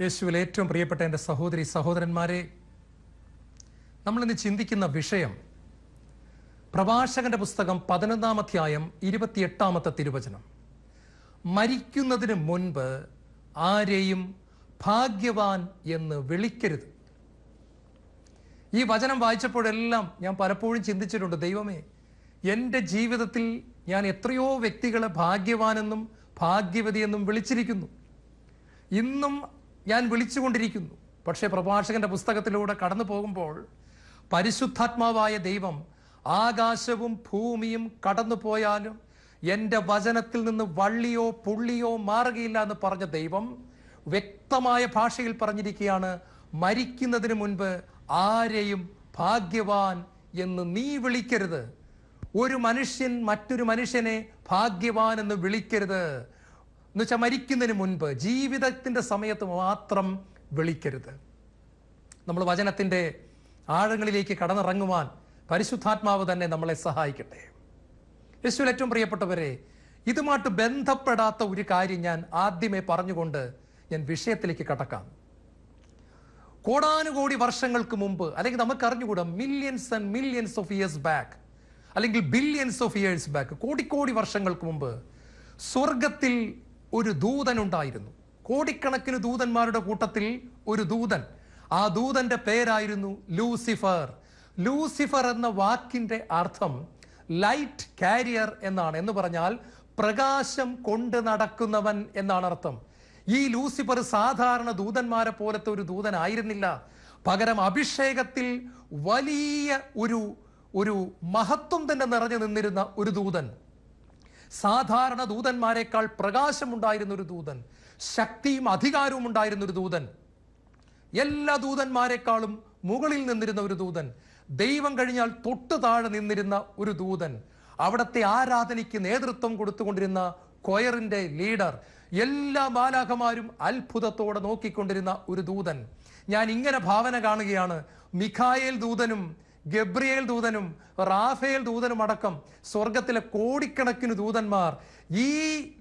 യേശുവിൽ ഏറ്റവും പ്രിയപ്പെട്ട എന്റെ സഹോദരി സഹോദരന്മാരെ നമ്മളിന്ന് ചിന്തിക്കുന്ന വിഷയം പ്രഭാഷകന്റെ പുസ്തകം പതിനൊന്നാം അധ്യായം ഇരുപത്തിയെട്ടാമത്തെ തിരുവചനം. മരിക്കുന്നതിന് മുൻപ് ആരെയും ഭാഗ്യവാൻ എന്ന് വിളിക്കരുത്. ഈ വചനം വായിച്ചപ്പോഴെല്ലാം ഞാൻ പലപ്പോഴും ചിന്തിച്ചിട്ടുണ്ട് ദൈവമേ എന്റെ ജീവിതത്തിൽ ഞാൻ എത്രയോ വ്യക്തികളെ ഭാഗ്യവാനെന്നും ഭാഗ്യവതിയെന്നും വിളിച്ചിരിക്കുന്നു. ഇന്നും ഞാൻ വിളിച്ചുകൊണ്ടിരിക്കുന്നു. പക്ഷേ പ്രഭാഷകന്റെ പുസ്തകത്തിലൂടെ കടന്നു പോകുമ്പോൾ പരിശുദ്ധാത്മാവായ ദൈവം ആകാശവും ഭൂമിയും കടന്നു പോയാലും എന്റെ വചനത്തിൽ നിന്ന് വള്ളിയോ പുള്ളിയോ മാറുകയില്ല എന്ന് പറഞ്ഞ ദൈവം വ്യക്തമായ ഭാഷയിൽ പറഞ്ഞിരിക്കുകയാണ് മരിക്കുന്നതിന് മുൻപ് ആരെയും ഭാഗ്യവാൻ എന്ന് നീ വിളിക്കരുത്. ഒരു മനുഷ്യൻ മറ്റൊരു മനുഷ്യനെ ഭാഗ്യവാൻ എന്ന് വിളിക്കരുത്. എന്ന് വെച്ചാൽ മരിക്കുന്നതിന് മുൻപ് ജീവിതത്തിന്റെ സമയത്ത് മാത്രം വിളിക്കരുത്. നമ്മൾ വചനത്തിന്റെ ആഴങ്ങളിലേക്ക് കടന്നിറങ്ങുവാൻ പരിശുദ്ധാത്മാവ് തന്നെ നമ്മളെ സഹായിക്കട്ടെ. യേശുവിൽ ഏറ്റവും പ്രിയപ്പെട്ടവരെ ഇതുമായിട്ട് ബന്ധപ്പെടാത്ത ഒരു കാര്യം ഞാൻ ആദ്യമേ പറഞ്ഞുകൊണ്ട് ഞാൻ വിഷയത്തിലേക്ക് കടക്കാം. കോടാനുകോടി വർഷങ്ങൾക്ക് മുമ്പ് അല്ലെങ്കിൽ നമുക്ക് അറിഞ്ഞുകൂടാ millions and millions of years back അല്ലെങ്കിൽ ബില്യൻസ് ഓഫ് ഇയേഴ്സ് ബാക്ക് കോടിക്കോടി വർഷങ്ങൾക്ക് മുമ്പ് സ്വർഗത്തിൽ ഒരു ദൂതനുണ്ടായിരുന്നു കോടിക്കണക്കിന് ദൂതന്മാരുടെ കൂട്ടത്തിൽ ഒരു ദൂതൻ. ആ ദൂതന്റെ പേരായിരുന്നു ലൂസിഫർ. ലൂസിഫർ എന്ന വാക്കിന്റെ അർത്ഥം ലൈറ്റ് കാരിയർ എന്നാണ്. എന്ന് പറഞ്ഞാൽ പ്രകാശം കൊണ്ട് നടക്കുന്നവൻ എന്നാണ് അർത്ഥം. ഈ ലൂസിഫർ സാധാരണ ദൂതന്മാരെ പോലത്തെ ഒരു ദൂതനായിരുന്നില്ല പകരം അഭിഷേകത്തിൽ വലിയ ഒരു ഒരു മഹത്വം തന്നെ നിറഞ്ഞു നിന്നിരുന്ന ഒരു ദൂതൻ. സാധാരണ ദൂതന്മാരെക്കാൾ പ്രകാശമുണ്ടായിരുന്ന ഒരു ദൂതൻ ശക്തിയും അധികാരവും ഉണ്ടായിരുന്ന ഒരു ദൂതൻ എല്ലാ ദൂതന്മാരെക്കാളും മുകളിൽ നിന്നിരുന്ന ഒരു ദൂതൻ ദൈവം കഴിഞ്ഞാൽ തൊട്ടു താഴെ നിന്നിരുന്ന ഒരു ദൂതൻ അവിടത്തെ ആരാധനയ്ക്ക് നേതൃത്വം കൊടുത്തുകൊണ്ടിരുന്ന കൊയറിന്റെ ലീഡർ എല്ലാ ബാലാഖമാരും അത്ഭുതത്തോടെ നോക്കിക്കൊണ്ടിരുന്ന ഒരു ദൂതൻ. ഞാൻ ഇങ്ങനെ ഭാവന കാണുകയാണ്. മിഖായേൽ ദൂതനും ഗബ്രിയേൽ ദൂതനും റാഫേൽ ദൂതനും അടക്കം സ്വർഗത്തിലെ കോടിക്കണക്കിന് ദൂതന്മാർ ഈ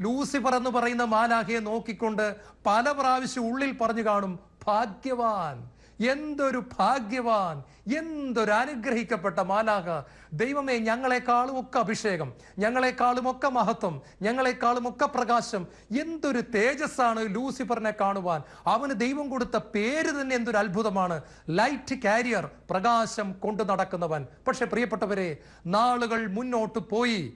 ലൂസിഫർ എന്ന് പറയുന്ന മാലാഹയെ നോക്കിക്കൊണ്ട് പല പ്രാവശ്യം ഉള്ളിൽ പറഞ്ഞു കാണും ഭാഗ്യവാൻ. എന്തൊരു ഭാഗ്യവാൻ എന്തൊരു അനുഗ്രഹിക്കപ്പെട്ട മാലാഖ. ദൈവമേ ഞങ്ങളെക്കാളും ഒക്കെ അഭിഷേകം ഞങ്ങളെക്കാളും ഒക്കെ മഹത്വം ഞങ്ങളെക്കാളും ഒക്കെ പ്രകാശം. എന്തൊരു തേജസ്സാണ് ലൂസിഫറിനെ കാണുവാൻ. അവന് ദൈവം കൊടുത്ത പേര് തന്നെ എന്തൊരു അത്ഭുതമാണ്. ലൈറ്റ് കാരിയർ പ്രകാശം കൊണ്ടു നടക്കുന്നവൻ. പക്ഷെ പ്രിയപ്പെട്ടവരെ നാളുകൾ മുന്നോട്ട് പോയി.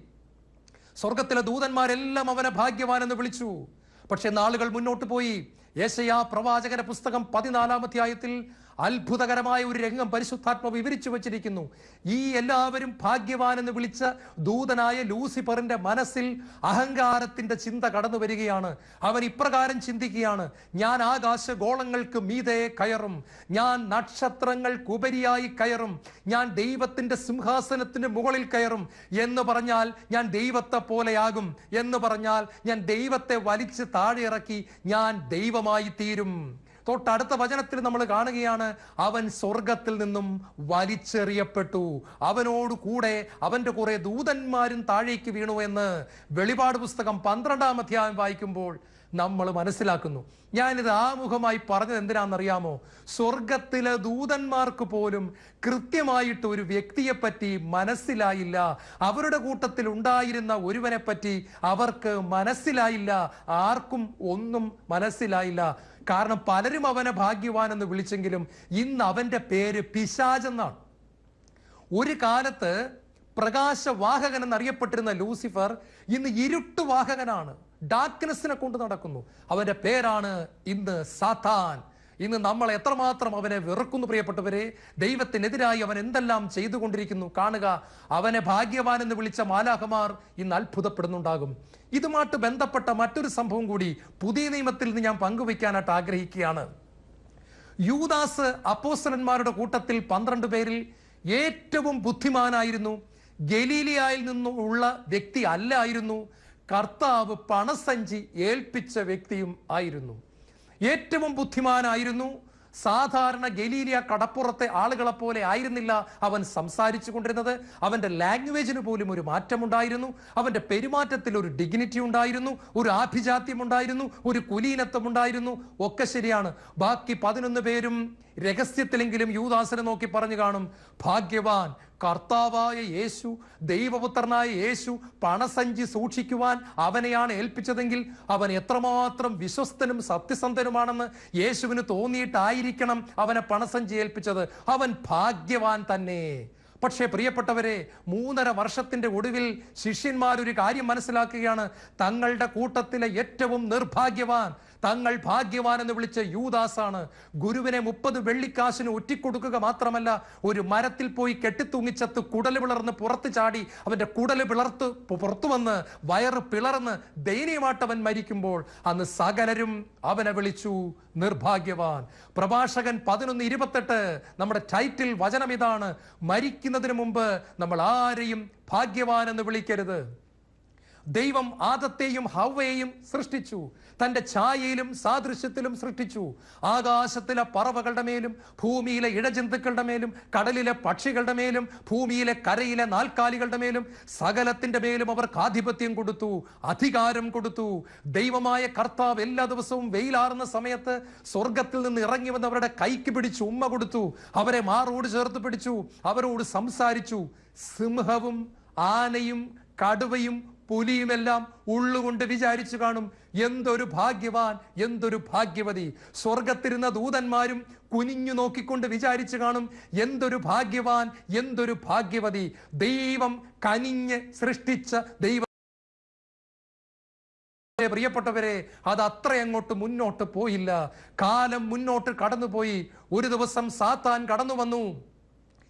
സ്വർഗത്തിലെ ദൂതന്മാരെല്ലാം അവനെ ഭാഗ്യവാൻ എന്ന് വിളിച്ചു. പക്ഷെ നാളുകൾ മുന്നോട്ട് പോയി. യേശയാ പ്രവാചകന്റെ പുസ്തകം പതിനാലാം അധ്യായത്തിൽ അത്ഭുതകരമായ ഒരു രംഗം പരിശുദ്ധാത്മ വിവരിച്ചു വച്ചിരിക്കുന്നു. ഈ എല്ലാവരും ഭാഗ്യവാൻ എന്ന് വിളിച്ച ദൂതനായ ലൂസിഫറിന്റെ മനസ്സിൽ അഹങ്കാരത്തിന്റെ ചിന്ത കടന്നു വരികയാണ്. അവൻ ഇപ്രകാരം ചിന്തിക്കുകയാണ്. ഞാൻ ആകാശ ഗോളങ്ങൾക്ക് മീതെ കയറും. ഞാൻ നക്ഷത്രങ്ങൾക്കുപരിയായി കയറും. ഞാൻ ദൈവത്തിന്റെ സിംഹാസനത്തിന് മുകളിൽ കയറും. എന്ന് പറഞ്ഞാൽ ഞാൻ ദൈവത്തെ പോലെയാകും. എന്ന് പറഞ്ഞാൽ ഞാൻ ദൈവത്തെ വലിച്ച് താഴെ ഇറക്കി ഞാൻ ദൈവമായി തീരും. തൊട്ടടുത്ത വചനത്തിൽ നമ്മൾ കാണുകയാണ് അവൻ സ്വർഗത്തിൽ നിന്നും വലിച്ചെറിയപ്പെട്ടു. അവനോട് കൂടെ അവന്റെ കുറെ ദൂതന്മാരും താഴേക്ക് വീണു എന്ന് വെളിപാട് പുസ്തകം പന്ത്രണ്ടാം അധ്യായം വായിക്കുമ്പോൾ നമ്മൾ മനസ്സിലാക്കുന്നു. ഞാനിത് ആമുഖമായി പറഞ്ഞത് എന്തിനാണെന്നറിയാമോ? സ്വർഗത്തിലെ ദൂതന്മാർക്ക് പോലും കൃത്യമായിട്ട് ഒരു വ്യക്തിയെ പറ്റി മനസ്സിലായില്ല. അവരുടെ കൂട്ടത്തിൽ ഉണ്ടായിരുന്ന ഒരുവനെ പറ്റി അവർക്ക് മനസ്സിലായില്ല. ആർക്കും ഒന്നും മനസ്സിലായില്ല. കാരണം പലരും അവനെ ഭാഗ്യവാൻ എന്ന് വിളിച്ചെങ്കിലും ഇന്ന് അവന്റെ പേര് പിശാചെന്നാണ് ഒരു കാലത്ത് പ്രകാശവാഹകൻ എന്നറിയപ്പെട്ടിരുന്ന ലൂസിഫർ ഇന്ന് ഇരുട്ടുവാഹകനാണ്. ഡാർക്ക്നെസ്സിനെ കൊണ്ട് നടക്കുന്നു. അവന്റെ പേരാണ് ഇന്ന് സാത്താൻ. ഇന്ന് നമ്മൾ എത്രമാത്രം അവനെ വെറുക്കുന്നു പ്രിയപ്പെട്ടവരെ? ദൈവത്തിനെതിരായി അവൻ എന്തെല്ലാം ചെയ്തുകൊണ്ടിരിക്കുന്നു കാണുക. അവനെ ഭാഗ്യവാൻ എന്ന് വിളിച്ച മാലാഹമാർ ഇന്ന് അത്ഭുതപ്പെടുന്നുണ്ടാകും. ഇതുമായിട്ട് ബന്ധപ്പെട്ട മറ്റൊരു സംഭവം കൂടി പുതിയ നിയമത്തിൽ നിന്ന് ഞാൻ പങ്കുവയ്ക്കാനായിട്ട് ആഗ്രഹിക്കുകയാണ്. യൂദാസ് അപ്പോസ്തലന്മാരുടെ കൂട്ടത്തിൽ പന്ത്രണ്ട് പേരിൽ ഏറ്റവും ബുദ്ധിമാനായിരുന്നു. ഗലീലിയായിൽ നിന്നുള്ള വ്യക്തി അല്ലായിരുന്നു. കർത്താവ് പണസഞ്ചി ഏൽപ്പിച്ച വ്യക്തിയും ആയിരുന്നു. ഏറ്റവും ബുദ്ധിമാനായിരുന്നു. സാധാരണ ഗലീലിയ കടപ്പുറത്തെ ആളുകളെ പോലെ ആയിരുന്നില്ല അവൻ സംസാരിച്ചു കൊണ്ടിരുന്നത്. അവന്റെ ലാംഗ്വേജിന് പോലും ഒരു മാറ്റമുണ്ടായിരുന്നു. അവന്റെ പെരുമാറ്റത്തിൽ ഒരു ഡിഗ്നിറ്റി ഉണ്ടായിരുന്നു. ഒരു ആഭിജാത്യം ഉണ്ടായിരുന്നു. ഒരു കുലീനത്വം ഉണ്ടായിരുന്നു. ഒക്കെ ശരിയാണ്. ബാക്കി പതിനൊന്ന് പേരും രഹസ്യത്തിലെങ്കിലും യൂദാസനെ നോക്കി പറഞ്ഞു കാണും. ഭാഗ്യവാൻ കർത്താവായ യേശു ദൈവപുത്രനായ യേശു പണസഞ്ചി സൂക്ഷിക്കുവാൻ അവനെയാണ് ഏൽപ്പിച്ചതെങ്കിൽ അവൻ എത്രമാത്രം വിശ്വസ്തനും സത്യസന്ധനുമാണെന്ന് യേശുവിന് തോന്നിയിട്ടായിരിക്കണം അവനെ പണസഞ്ചി ഏൽപ്പിച്ചത്. അവൻ ഭാഗ്യവാൻ തന്നെ. പക്ഷേ പ്രിയപ്പെട്ടവരെ മൂന്നര വർഷത്തിന്റെ ഒടുവിൽ ശിഷ്യന്മാരൊരു കാര്യം മനസ്സിലാക്കുകയാണ്. തങ്ങളുടെ കൂട്ടത്തിലെ ഏറ്റവും നിർഭാഗ്യവാൻ തങ്ങൾ ഭാഗ്യവാൻ എന്ന് വിളിച്ച യൂദാസാണ് ഗുരുവിനെ മുപ്പത് വെള്ളിക്കാശിന് ഒറ്റിക്കൊടുക്കുക മാത്രമല്ല ഒരു മരത്തിൽ പോയി കെട്ടിത്തൂങ്ങിച്ചത്ത് കുടൽ പിളർന്ന് പുറത്ത് ചാടി അവന്റെ കുടൽ പിളർത്ത് പുറത്തു വന്ന് വയറ് പിളർന്ന് ദയനീയമാട്ടവൻ മരിക്കുമ്പോൾ അന്ന് സകലരും അവനെ വിളിച്ചു നിർഭാഗ്യവാൻ. പ്രഭാഷകൻ പതിനൊന്ന് ഇരുപത്തെട്ട് നമ്മുടെ ടൈറ്റിൽ വചനം ഇതാണ് മരിക്കുന്നതിന് മുമ്പ് നമ്മൾ ആരെയും ഭാഗ്യവാൻ എന്ന് വിളിക്കരുത്. ദൈവം ആദത്തെയും ഹവയെയും സൃഷ്ടിച്ചു. തന്റെ ഛായയിലും സാദൃശ്യത്തിലും സൃഷ്ടിച്ചു. ആകാശത്തിലെ പറവകളുടെ മേലും ഭൂമിയിലെ ഇഴജന്തുക്കളുടെ മേലും കടലിലെ പക്ഷികളുടെ മേലും ഭൂമിയിലെ കരയിലെ നാൽക്കാലികളുടെ മേലും സകലത്തിന്റെ മേലും അവർക്ക് ആധിപത്യം കൊടുത്തു അധികാരം കൊടുത്തു. ദൈവമായ കർത്താവ് എല്ലാ ദിവസവും വെയിലാറുന്ന സമയത്ത് സ്വർഗത്തിൽ നിന്ന് ഇറങ്ങി വന്ന് അവരുടെ കൈക്ക് പിടിച്ച് ഉമ്മ കൊടുത്തു. അവരെ മാറോട് ചേർത്ത് പിടിച്ചു. അവരോട് സംസാരിച്ചു. സിംഹവും ആനയും കടുവയും പുലിയുമെല്ലാം ഉള്ളുകൊണ്ട് വിചാരിച്ചു കാണും. എന്തൊരു ഭാഗ്യവാൻ എന്തൊരു ഭാഗ്യവതി. സ്വർഗത്തിരുന്ന ദൂതന്മാരും കുനിഞ്ഞു നോക്കിക്കൊണ്ട് വിചാരിച്ചു കാണും. എന്തൊരു ഭാഗ്യവാൻ എന്തൊരു ഭാഗ്യവതി. ദൈവം കനിഞ്ഞ് സൃഷ്ടിച്ച ദൈവം. പ്രിയപ്പെട്ടവരെ അത് അത്ര അങ്ങോട്ട് മുന്നോട്ട് പോയില്ല. കാലം മുന്നോട്ട് കടന്നുപോയി. ഒരു ദിവസം സാത്താൻ കടന്നു വന്നു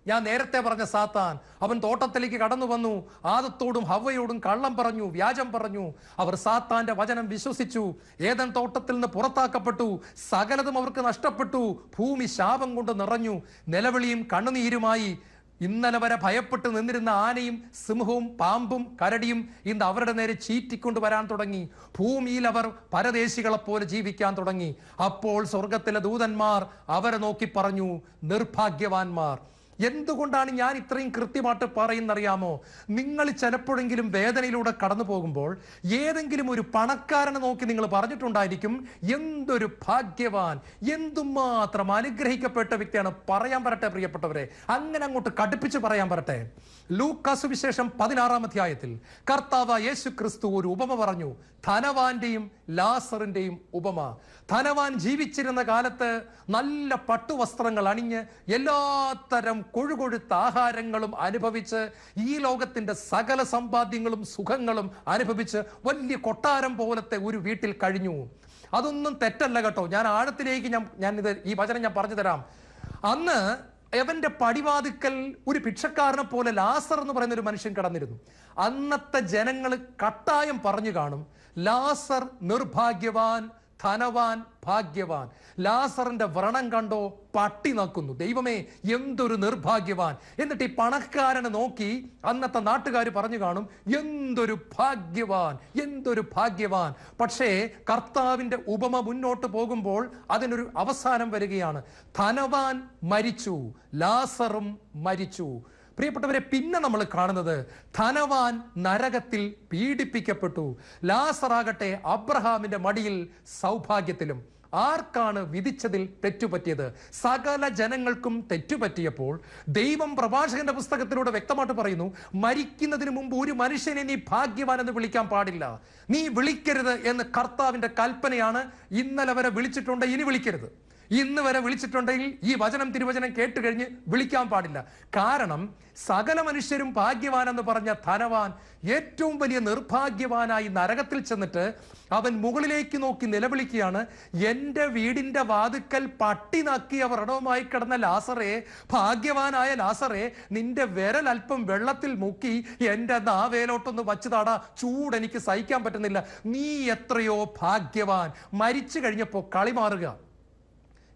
ഞാൻ നേരത്തെ പറഞ്ഞ സാത്താൻ അവൻ തോട്ടത്തിലേക്ക് കടന്നു വന്നു. ആദത്തോടും ഹവയോടും കള്ളം പറഞ്ഞു വ്യാജം പറഞ്ഞു. അവർ സാത്താന്റെ വചനം വിശ്വസിച്ചു. ഏതൻ തോട്ടത്തിൽ നിന്ന് പുറത്താക്കപ്പെട്ടു. സകലതും അവർക്ക് നഷ്ടപ്പെട്ടു. ഭൂമി ശാപം കൊണ്ട് നിറഞ്ഞു. നിലവിളിയും കണ്ണുനീരുമായി ഇന്നലെ വരെ ഭയപ്പെട്ട് നിന്നിരുന്ന ആനയും സിംഹവും പാമ്പും കരടിയും ഇന്ന് അവരുടെ നേരെ ചീറ്റിക്കൊണ്ട് വരാൻ തുടങ്ങി. ഭൂമിയിൽ അവർ പരദേശികളെപ്പോലെ ജീവിക്കാൻ തുടങ്ങി. അപ്പോൾ സ്വർഗത്തിലെ ദൂതന്മാർ അവരെ നോക്കി പറഞ്ഞു നിർഭാഗ്യവാന്മാർ എന്തുകൊണ്ടാണ് ഞാൻ ഇത്രയും കൃത്യമായിട്ട് പറയുന്നറിയാമോ? നിങ്ങൾ ചിലപ്പോഴെങ്കിലും വേദനയിലൂടെ കടന്നു പോകുമ്പോൾ ഏതെങ്കിലും ഒരു പണക്കാരനെ നോക്കി നിങ്ങൾ പറഞ്ഞിട്ടുണ്ടായിരിക്കും എന്തൊരു ഭാഗ്യവാൻ എന്തുമാത്രം അനുഗ്രഹിക്കപ്പെട്ട വ്യക്തിയാണ്. പറയാൻ പറട്ടെ പ്രിയപ്പെട്ടവരെ. അങ്ങനെ അങ്ങോട്ട് കടുപ്പിച്ച് പറയാൻ പറട്ടെ ലൂക്കാസു വിശേഷം പതിനാറാം അധ്യായത്തിൽ കർത്താവ് യേശു ക്രിസ്തു ഒരു ഉപമ പറഞ്ഞു. ധനവാന്റെയും ലാസറിന്റെയും ഉപമ. ധനവാൻ ജീവിച്ചിരുന്ന കാലത്ത് നല്ല പട്ടുവസ്ത്രങ്ങൾ അണിഞ്ഞ് എല്ലാത്തരം കൊഴുകൊഴുത്ത ആഹാരങ്ങളും അനുഭവിച്ച് ഈ ലോകത്തിന്റെ സകല സമ്പാദ്യങ്ങളും സുഖങ്ങളും അനുഭവിച്ച് വലിയ കൊട്ടാരം പോലത്തെ ഒരു വീട്ടിൽ കഴിഞ്ഞു. അതൊന്നും തെറ്റല്ല കേട്ടോ. ഞാൻ ആഴത്തിലേക്ക് ഞാൻ ഞാൻ ഇത് ഈ വചനം ഞാൻ പറഞ്ഞു തരാം. അന്ന് എവന്റെ പടിവാതിക്കൽ ഒരു ഭിക്ഷക്കാരനെ പോലെ ലാസർ എന്ന് പറയുന്ന ഒരു മനുഷ്യൻ കിടന്നിരുന്നു. അന്നത്തെ ജനങ്ങൾ കട്ടായം പറഞ്ഞു കാണും. ലാസർ നിർഭാഗ്യവാൻ ധനവാൻ ഭാഗ്യവാൻ. ലാസറിന്റെ വ്രണം കണ്ടോ പട്ടി നക്കുന്നു. ദൈവമേ എന്തൊരു നിർഭാഗ്യവാൻ. എന്നിട്ട് ഈ പണക്കാരനെ നോക്കി അന്നത്തെ നാട്ടുകാർ പറഞ്ഞു കാണും എന്തൊരു ഭാഗ്യവാൻ എന്തൊരു ഭാഗ്യവാൻ. പക്ഷേ കർത്താവിന്റെ ഉപമ മുന്നോട്ട് പോകുമ്പോൾ അതിനൊരു അവസാനം വരികയാണ്. ധനവാൻ മരിച്ചു ലാസറും മരിച്ചു. പ്രിയപ്പെട്ടവരെ പിന്നെ നമ്മൾ കാണുന്നത് ധനവാൻ നരകത്തിൽ പീഡിപ്പിക്കപ്പെട്ടു. ലാസറാകട്ടെ അബ്രഹാമിന്റെ മടിയിൽ സൗഭാഗ്യത്തിലും. ആർക്കാണ് വിധിച്ചതിൽ തെറ്റുപറ്റിയത്? സകല ജനങ്ങൾക്കും തെറ്റുപറ്റിയപ്പോൾ ദൈവം പ്രഭാഷകന്റെ പുസ്തകത്തിലൂടെ വ്യക്തമായിട്ട് പറയുന്നു മരിക്കുന്നതിന് മുമ്പ് ഒരു മനുഷ്യനെ നീ ഭാഗ്യവാൻ എന്ന് വിളിക്കാൻ പാടില്ല. നീ വിളിക്കരുത് എന്ന് കർത്താവിന്റെ കൽപ്പനയാണ് ഇന്നലെ വരെ വിളിച്ചിട്ടുണ്ട് ഇനി വിളിക്കരുത്. ഇന്ന് വരെ വിളിച്ചിട്ടുണ്ടെങ്കിൽ ഈ വചനം തിരുവചനം കേട്ട് കഴിഞ്ഞ് വിളിക്കാൻ പാടില്ല. കാരണം സകല മനുഷ്യരും ഭാഗ്യവാൻ എന്ന് പറഞ്ഞ ധനവാൻ ഏറ്റവും വലിയ നിർഭാഗ്യവാനായി നരകത്തിൽ ചെന്നിട്ട് അവൻ മുകളിലേക്ക് നോക്കി നിലവിളിക്കുകയാണ്. എന്റെ വീടിന്റെ വാതുക്കൽ പട്ടി നക്കി ഇടവുമായി കിടന്ന ലാസറെ ഭാഗ്യവാനായ ലാസറെ നിന്റെ വിരൽ അല്പം വെള്ളത്തിൽ മുക്കി എന്റെ നാവേലോട്ടൊന്ന് വച്ചു താടാ. ചൂട് എനിക്ക് സഹിക്കാൻ പറ്റുന്നില്ല. നീ എത്രയോ ഭാഗ്യവാൻ. മരിച്ചു കഴിഞ്ഞപ്പോൾ കളി മാറുക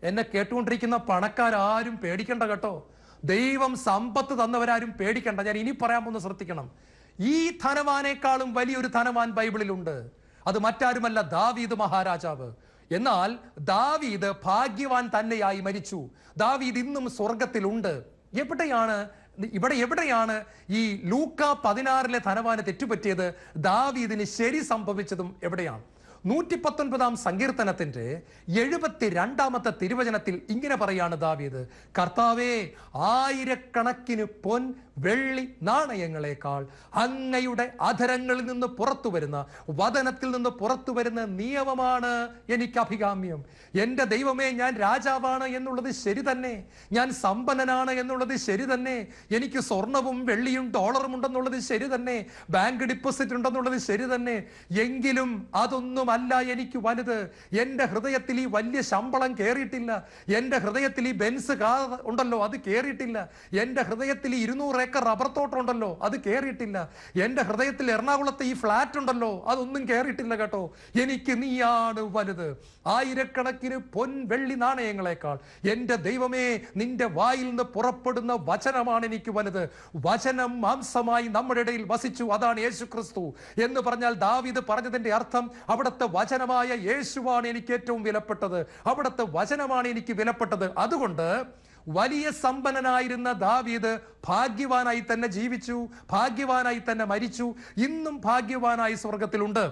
എന്നെ കേട്ടുകൊണ്ടിരിക്കുന്ന പണക്കാരും പേടിക്കണ്ട കേട്ടോ. ദൈവം സമ്പത്ത് തന്നവരാരും പേടിക്കണ്ട. ഞാൻ ഇനി പറയാൻ പോകുന്ന ശ്രദ്ധിക്കണം. ഈ ധനവാനേക്കാളും വലിയൊരു ധനവാൻ ബൈബിളിലുണ്ട്. അത് മറ്റാരുമല്ല ദാവീദ് മഹാരാജാവ്. എന്നാൽ ദാവീദ് ഭാഗ്യവാൻ തന്നെയായി മരിച്ചു. ദാവീദ് ഇന്നും സ്വർഗത്തിലുണ്ട് എവിടെയാണ് ഇവിടെ എവിടെയാണ് ഈ ലൂക്ക പതിനാറിലെ ധനവാന് തെറ്റുപറ്റിയത്? ദാവീദിന് ശരി സംഭവിച്ചതും എവിടെയാണ്? നൂറ്റി പത്തൊൻപതാം സങ്കീർത്തനത്തിന്റെ എഴുപത്തി രണ്ടാമത്തെ തിരുവചനത്തിൽ ഇങ്ങനെ പറയാണ് ദാവീദ് കർത്താവേ ആയിരക്കണക്കിന് പൊൻ വെള്ളി നാണയങ്ങളെക്കാൾ അങ്ങയുടെ അധരങ്ങളിൽ നിന്ന് പുറത്തു വരുന്ന വതനത്തിൽ നിന്ന് പുറത്തു വരുന്ന നിയമമാണ് എനിക്ക് അഭികാമ്യം. എന്റെ ദൈവമേ ഞാൻ രാജാവാണ് എന്നുള്ളത് ശരി തന്നെ. ഞാൻ സമ്പന്നനാണ് എന്നുള്ളത് ശരി തന്നെ. എനിക്ക് സ്വർണവും വെള്ളിയും ഡോളറും ഉണ്ടെന്നുള്ളത് ശരി തന്നെ. ബാങ്ക് ഡിപ്പോസിറ്റ് ഉണ്ടെന്നുള്ളത് ശരി തന്നെ. എങ്കിലും അതൊന്നുമല്ല എനിക്ക് വലുത്. എന്റെ ഹൃദയത്തിൽ ഈ വലിയ ശമ്പളം കയറിയിട്ടില്ല എന്റെ ഹൃദയത്തിൽ ഈ ബെൻസ് കാർ ഉണ്ടല്ലോ അത് കയറിയിട്ടില്ല എന്റെ ഹൃദയത്തിൽ ഇരുന്നൂറ് ഏക്കർ റബ്ബർ തോട്ടം ഉണ്ടല്ലോ അത് കയറിയിട്ടില്ല എന്റെ ഹൃദയത്തിൽ എറണാകുളത്തെ ഈ ഫ്ലാറ്റ് ഉണ്ടല്ലോ അതൊന്നും കയറിയിട്ടില്ല കേട്ടോ. എനിക്ക് നീയാണ് വലുത്. ആയിരക്കണക്കിന് പൊൻ വെള്ളി നാണയങ്ങളെക്കാൾ. എന്റെ ദൈവമേ നിന്റെ വായിൽ നിന്ന് പുറപ്പെടുന്ന വചനമാണ് എനിക്ക് വലുത്. വചനം മാംസമായി നമ്മുടെ ഇടയിൽ വസിച്ചു അതാണ് യേശു ക്രിസ്തു എന്ന് പറഞ്ഞാൽ ദാവിദ് പറഞ്ഞതിന്റെ അർത്ഥം അവിടുത്തെ വചനമായ യേശുവാണ് എനിക്ക് ഏറ്റവും വിലപ്പെട്ടത്. അവിടുത്തെ വചനമാണ് എനിക്ക് വിലപ്പെട്ടത്. അതുകൊണ്ട് വലിയ സമ്പന്നനായിരുന്ന ദാവീദ് ഭാഗ്യവാനായി തന്നെ ജീവിച്ചു ഭാഗ്യവാനായി തന്നെ മരിച്ചു ഇന്നും ഭാഗ്യവാനായി സ്വർഗത്തിലുണ്ട്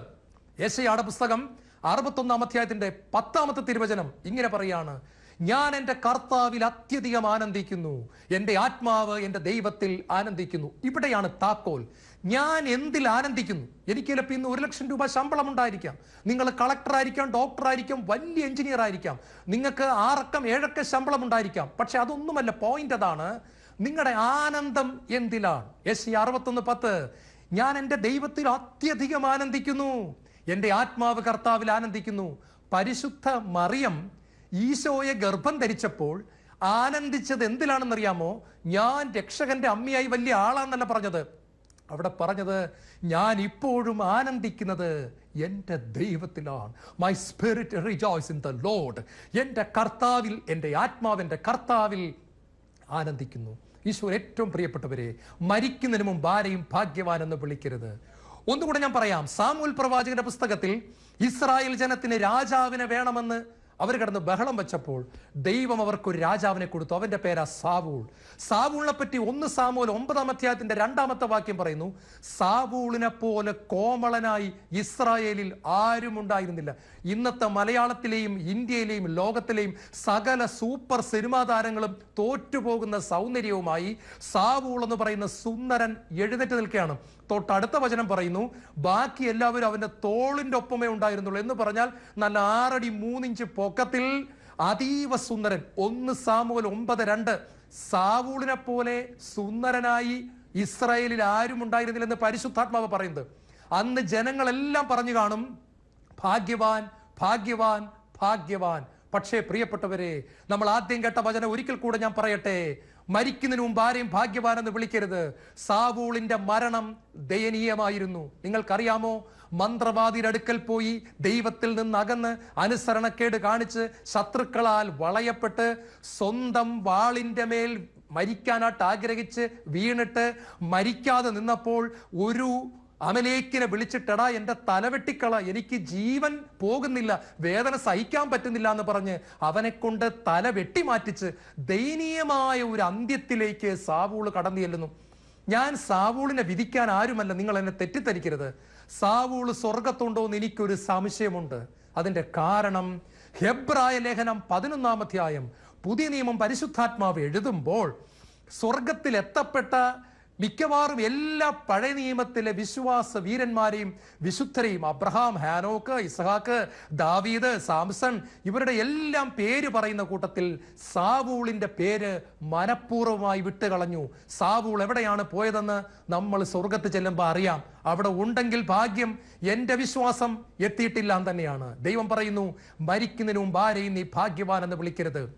യേശയാട പുസ്തകം അറുപത്തൊന്നാം അധ്യായത്തിന്റെ പത്താമത്തെ തിരുവചനം ഇങ്ങനെ പറയാണ് ഞാൻ എന്റെ കർത്താവിൽ അത്യധികം ആനന്ദിക്കുന്നു. എന്റെ ആത്മാവ് എന്റെ ദൈവത്തിൽ ആനന്ദിക്കുന്നു. ഇവിടെയാണ് താക്കോൽ. ഞാൻ എന്തിൽ ആനന്ദിക്കുന്നു? എനിക്ക് ചിലപ്പോൾ ഇന്ന് ഒരു ലക്ഷം രൂപ ശമ്പളം ഉണ്ടായിരിക്കാം. നിങ്ങൾ കളക്ടർ ആയിരിക്കാം ഡോക്ടർ ആയിരിക്കാം വലിയ എഞ്ചിനീയർ ആയിരിക്കാം. നിങ്ങൾക്ക് ആറക്കം ഏഴക്ക ശമ്പളം ഉണ്ടായിരിക്കാം. പക്ഷെ അതൊന്നുമല്ല പോയിന്റ് അതാണ്. നിങ്ങളുടെ ആനന്ദം എന്തിലാണ്? എസ് സി അറുപത്തൊന്ന് പത്ത്. ഞാൻ എന്റെ ദൈവത്തിൽ അത്യധികം ആനന്ദിക്കുന്നു. എന്റെ ആത്മാവ് കർത്താവിൽ ആനന്ദിക്കുന്നു. പരിശുദ്ധ മറിയം ഈശോയെ ഗർഭം ധരിച്ചപ്പോൾ ആനന്ദിച്ചത് എന്തിലാണെന്നറിയാമോ? ഞാൻ രക്ഷകന്റെ അമ്മയായി വലിയ ആളാന്നല്ല പറഞ്ഞത്. അവിടെ പറഞ്ഞത് ഞാൻ ഇപ്പോഴും ആനന്ദിക്കുന്നത് എന്റെ ദൈവത്തിലാണ്. My spirit rejoices in the Lord എന്റെ കർത്താവിൽ എന്റെ ആത്മാവിന്റെ കർത്താവിൽ ആനന്ദിക്കുന്നു. ഈശോ ഏറ്റവും പ്രിയപ്പെട്ടവരെ മരിക്കുന്നതിന് മുമ്പ് ആരെയും ഭാഗ്യവാൻ എന്ന് വിളിക്കരുത്. ഒന്നുകൂടെ ഞാൻ പറയാം. സാമൂൽ പ്രവാചകന്റെ പുസ്തകത്തിൽ ഇസ്രായേൽ ജനത്തിന് രാജാവിനെ വേണമെന്ന് അവർ കിടന്ന് ബഹളം വെച്ചപ്പോൾ ദൈവം അവർക്ക് ഒരു രാജാവിനെ കൊടുത്തു. അവന്റെ പേരാ സാവൂൾ. സാവൂളിനെ പറ്റി ഒന്ന് സാമൂൽ ഒമ്പതാം അധ്യായത്തിന്റെ രണ്ടാമത്തെ വാക്യം പറയുന്നു സാവൂളിനെ പോലെ കോമളനായി ഇസ്രായേലിൽ ആരും ഉണ്ടായിരുന്നില്ല. ഇന്നത്തെ മലയാളത്തിലെയും ഇന്ത്യയിലെയും ലോകത്തിലെയും സകല സൂപ്പർ സിനിമാ താരങ്ങളും തോറ്റുപോകുന്ന സൗന്ദര്യവുമായി സാവൂൾ എന്ന് പറയുന്ന സുന്ദരൻ എഴുന്നേറ്റ് നിൽക്കുകയാണ്. തൊട്ടടുത്ത വചനം പറയുന്നു ബാക്കി എല്ലാവരും അവന്റെ തോളിന്റെ ഒപ്പമേ ഉണ്ടായിരുന്നുള്ളൂ എന്ന് പറഞ്ഞാൽ നല്ല ആറടി മൂന്നിഞ്ച് പൊക്കത്തിൽ അതീവ സുന്ദരൻ. ഒന്ന് സാമുവൽ ഒമ്പത് രണ്ട്. സാവൂളിനെ പോലെ സുന്ദരനായി ഇസ്രായേലിൽ ആരും ഉണ്ടായിരുന്നില്ലെന്ന് പരിശുദ്ധാത്മാവ് പറയുന്നത്. അന്ന് ജനങ്ങളെല്ലാം പറഞ്ഞു കാണും ഭാഗ്യവാൻ ഭാഗ്യവാൻ ഭാഗ്യവാൻ. പക്ഷേ പ്രിയപ്പെട്ടവരെ നമ്മൾ ആദ്യം കേട്ട വചന ഒരിക്കൽ കൂടെ ഞാൻ പറയട്ടെ. മരിക്കുന്നതിന് മുമ്പ് ആരെയും ഭാഗ്യവാൻ എന്ന് വിളിക്കരുത്. സാവൂളിന്റെ മരണം ദയനീയമായിരുന്നു. നിങ്ങൾക്കറിയാമോ? മന്ത്രവാദിയുടെ അടുക്കൽ പോയി ദൈവത്തിൽ നിന്ന് അകന്ന് അനുസരണക്കേട് കാണിച്ച് ശത്രുക്കളാൽ വളയപ്പെട്ട് സ്വന്തം വാളിന്റെ മേൽ മരിക്കാനായിട്ട് ആഗ്രഹിച്ച് വീണിട്ട് മരിക്കാതെ നിന്നപ്പോൾ ഒരു അമലേക്കിനെ വിളിച്ചിട്ടടാ എന്റെ തലവെട്ടിക്കള എനിക്ക് ജീവൻ പോകുന്നില്ല വേദന സഹിക്കാൻ പറ്റുന്നില്ല എന്ന് പറഞ്ഞ് അവനെ കൊണ്ട് തല വെട്ടി മാറ്റിച്ച് ദയനീയമായ ഒരു അന്ത്യത്തിലേക്ക് സാവൂൾ കടന്നു ചെല്ലുന്നു. ഞാൻ സാവൂളിനെ വിധിക്കാൻ ആരുമല്ല നിങ്ങൾ എന്നെ തെറ്റിദ്ധരിക്കരുത്. സാവൂൾ സ്വർഗത്തുണ്ടോ എന്ന് എനിക്കൊരു സംശയമുണ്ട്. അതിന്റെ കാരണം ഹെബ്രായ ലേഖനം പതിനൊന്നാം അധ്യായം പുതിയ നിയമം പരിശുദ്ധാത്മാവ് എഴുതുമ്പോൾ സ്വർഗത്തിൽ എത്തപ്പെട്ട മിക്കവാറും എല്ലാ പഴയ നിയമത്തിലെ വിശ്വാസ വീരന്മാരെയും വിശുദ്ധരെയും അബ്രഹാം ഹാനോക്ക് ഇസഹാക്ക് ദാവീദ് സാംസൺ ഇവരുടെ എല്ലാം പേര് പറയുന്ന കൂട്ടത്തിൽ സാവൂളിന്റെ പേര് മനഃപൂർവമായി വിട്ടുകളഞ്ഞു. സാവൂൾ എവിടെയാണ് പോയതെന്ന് നമ്മൾ സ്വർഗത്ത് ചെല്ലുമ്പോൾ അറിയാം. അവിടെ ഉണ്ടെങ്കിൽ ഭാഗ്യം എന്റെ വിശ്വാസം എത്തിയിട്ടില്ല തന്നെയാണ്. ദൈവം പറയുന്നു മരിക്കുന്നതിന് മുമ്പ് ആരെയും നീ ഭാഗ്യവാൻ എന്ന് വിളിക്കരുത്.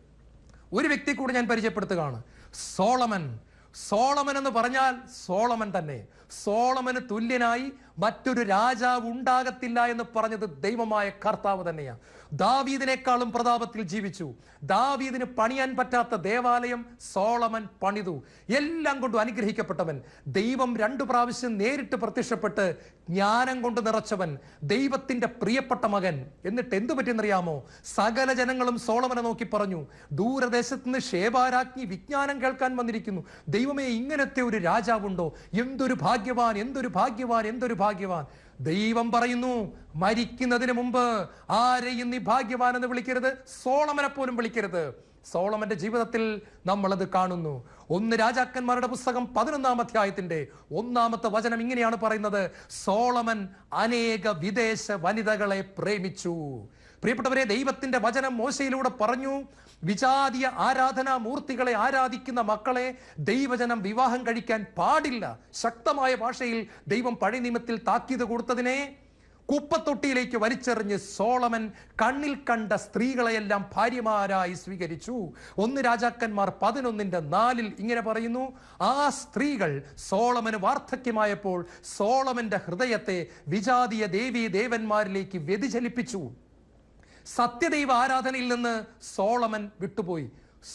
ഒരു വ്യക്തി കൂടെ ഞാൻ പരിചയപ്പെടുത്തുകയാണ്. സോളമൻ സോളമൻ എന്ന് പറഞ്ഞാൽ സോളമൻ തന്നെ. സോളമന് തുല്യനായി മറ്റൊരു രാജാവ് ഉണ്ടാകത്തില്ല എന്ന് പറഞ്ഞത് ദൈവമായ കർത്താവ് തന്നെയാണ് ദാവീദിനേക്കാളും പ്രതാപത്തിൽ ജീവിച്ചു. ദാവീദിന് പണിയാൻ പറ്റാത്ത ദേവാലയം സോളമൻ പണിതു. എല്ലാം കൊണ്ടും അനുഗ്രഹിക്കപ്പെട്ടവൻ. ദൈവം രണ്ടു പ്രാവശ്യം നേരിട്ട് പ്രത്യക്ഷപ്പെട്ട് ജ്ഞാനം കൊണ്ട് നിറച്ചവൻ. ദൈവത്തിന്റെ പ്രിയപ്പെട്ട മകൻ. എന്നിട്ട് എന്തു പറ്റിയെന്നറിയാമോ? സകല ജനങ്ങളും സോളമനെ നോക്കി പറഞ്ഞു. ദൂരദേശത്ത് നിന്ന് ഷേബാരാജ്ഞി വിജ്ഞാനം കേൾക്കാൻ വന്നിരിക്കുന്നു. ദൈവമേ ഇങ്ങനത്തെ ഒരു രാജാവുണ്ടോ? എന്തൊരു ഭാഗ്യവാൻ എന്തൊരു ഭാഗ്യവാൻ എന്തൊരു ഭാഗ്യവാൻ? ദൈവം പറയുന്നു മരിക്കുന്നതിന് മുമ്പ് ആരെയും നീ ഭാഗ്യവാൻ എന്ന് വിളിക്കരുത് സോളമനെ പോലും വിളിക്കരുത്. സോളമന്റെ ജീവിതത്തിൽ നമ്മളത് കാണുന്നു. ഒന്ന് രാജാക്കന്മാരുടെ പുസ്തകം പതിനൊന്നാം അധ്യായത്തിന്റെ ഒന്നാമത്തെ വചനം ഇങ്ങനെയാണ് പറയുന്നത്. സോളമൻ അനേക വിദേശ വനിതകളെ പ്രേമിച്ചു. പ്രിയപ്പെട്ടവരെ ദൈവത്തിന്റെ വചനം മോശയിലൂടെ പറഞ്ഞു വിജാതീയ ആരാധനാ മൂർത്തികളെ ആരാധിക്കുന്ന മക്കളെ ദൈവജനം വിവാഹം കഴിക്കാൻ പാടില്ല. ശക്തമായ ഭാഷയിൽ ദൈവം പഴയ നിയമത്തിൽ താക്കീത് കൊടുത്തതിനെ കുപ്പത്തൊട്ടിയിലേക്ക് വലിച്ചെറിഞ്ഞ് സോളമൻ കണ്ണിൽ കണ്ട സ്ത്രീകളെയെല്ലാം ഭാര്യമാരായി സ്വീകരിച്ചു. ഒന്ന് രാജാക്കന്മാർ പതിനൊന്നിന്റെ നാലിൽ ഇങ്ങനെ പറയുന്നു ആ സ്ത്രീകൾ സോളമന് വാർദ്ധക്യമായപ്പോൾ സോളമന്റെ ഹൃദയത്തെ വിജാതീയ ദേവീ ദേവന്മാരിലേക്ക് വ്യതിചലിപ്പിച്ചു. സത്യദൈവ ആരാധനയിൽ നിന്ന് സോളമൻ വിട്ടുപോയി.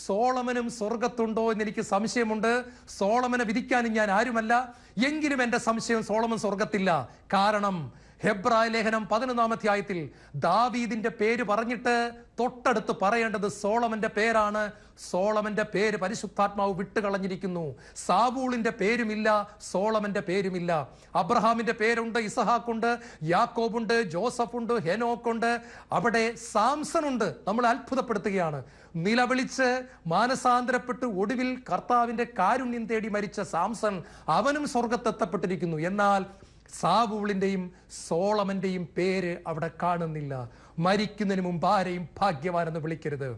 സോളമനും സ്വർഗത്തുണ്ടോ എന്ന് എനിക്ക് സംശയമുണ്ട്. സോളമനെ വിധിക്കാനും ഞാൻ ആരുമല്ല. എങ്കിലും എന്റെ സംശയം സോളമൻ സ്വർഗത്തില്ല കാരണം ഹെബ്രായ ലേഖനം പതിനൊന്നാം അധ്യായത്തിൽ ദാവീദിന്റെ പേര് പറഞ്ഞിട്ട് തൊട്ടടുത്ത് പറയേണ്ടത് സോളമന്റെ പേരാണ്. സോളമന്റെ പേര് പരിശുദ്ധാത്മാവ് വിട്ടുകളഞ്ഞിരിക്കുന്നു. സാവൂളിന്റെ പേരുമില്ല സോളമന്റെ പേരുമില്ല. അബ്രഹാമിന്റെ പേരുണ്ട് ഇസഹാക്കുണ്ട് യാക്കോബുണ്ട് ജോസഫുണ്ട് ഹെനോക്കുണ്ട്. അവിടെ സാംസൺ ഉണ്ട് നമ്മൾ അത്ഭുതപ്പെടുത്തുകയാണ്. നിലവിളിച്ച് മാനസാന്തരപ്പെട്ട് ഒടുവിൽ കർത്താവിന്റെ കാരുണ്യം തേടി മരിച്ച സാംസൺ അവനും സ്വർഗത്തെത്തപ്പെട്ടിരിക്കുന്നു എന്നാൽ സാവൂളിന്റെയും സോളമന്റെയും പേര് അവിടെ കാണുന്നില്ല. മരിക്കുന്നതിന് മുമ്പ് ആരെയും ഭാഗ്യവാനെന്ന് വിളിക്കരുത്.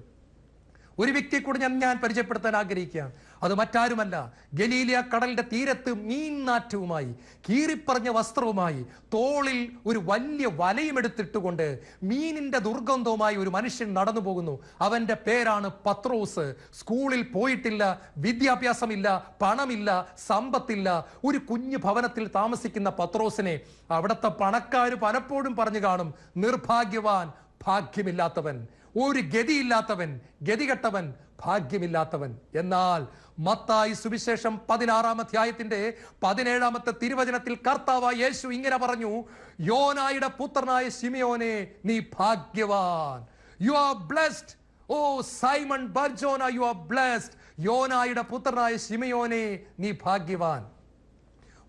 ഒരു വ്യക്തിയെ കൂടെ ഞാൻ ഞാൻ പരിചയപ്പെടുത്താൻ ആഗ്രഹിക്കുകയാണ് അത് മറ്റാരുമല്ല. ഗലീലിയ കടലിന്റെ തീരത്ത് മീൻ നാറ്റവുമായി കീറിപ്പറഞ്ഞ വസ്ത്രവുമായി തോളിൽ ഒരു വലിയ വലയും എടുത്തിട്ടുകൊണ്ട് മീനിന്റെ ദുർഗന്ധവുമായി ഒരു മനുഷ്യൻ നടന്നു പോകുന്നു. അവന്റെ പേരാണ് പത്രോസ്. സ്കൂളിൽ പോയിട്ടില്ല വിദ്യാഭ്യാസമില്ല പണമില്ല സമ്പത്തില്ല. ഒരു കുഞ്ഞു ഭവനത്തിൽ താമസിക്കുന്ന പത്രോസിനെ അവിടുത്തെ പണക്കാർ പലപ്പോഴും പറഞ്ഞു കാണും നിർഭാഗ്യവാൻ ഭാഗ്യമില്ലാത്തവൻ. ഒരു ഗതിയില്ലാത്തവൻ ഗതികെട്ടവൻ ഭാഗ്യമില്ലാത്തവൻ. എന്നാൽ മത്തായി സുവിശേഷം പതിനാറാം അധ്യായത്തിന്റെ പതിനേഴാമത്തെ തിരുവചനത്തിൽ കർത്താവ യേശു ഇങ്ങനെ പറഞ്ഞു യോനായുടെ പുത്രനായ സിമിയോനെ നീ ഭാഗ്യവാൻ. You are blessed O Simon Barjona you are blessed യോനായുടെ പുത്രനായ സിമിയോനെ നീ ഭാഗ്യവാൻ.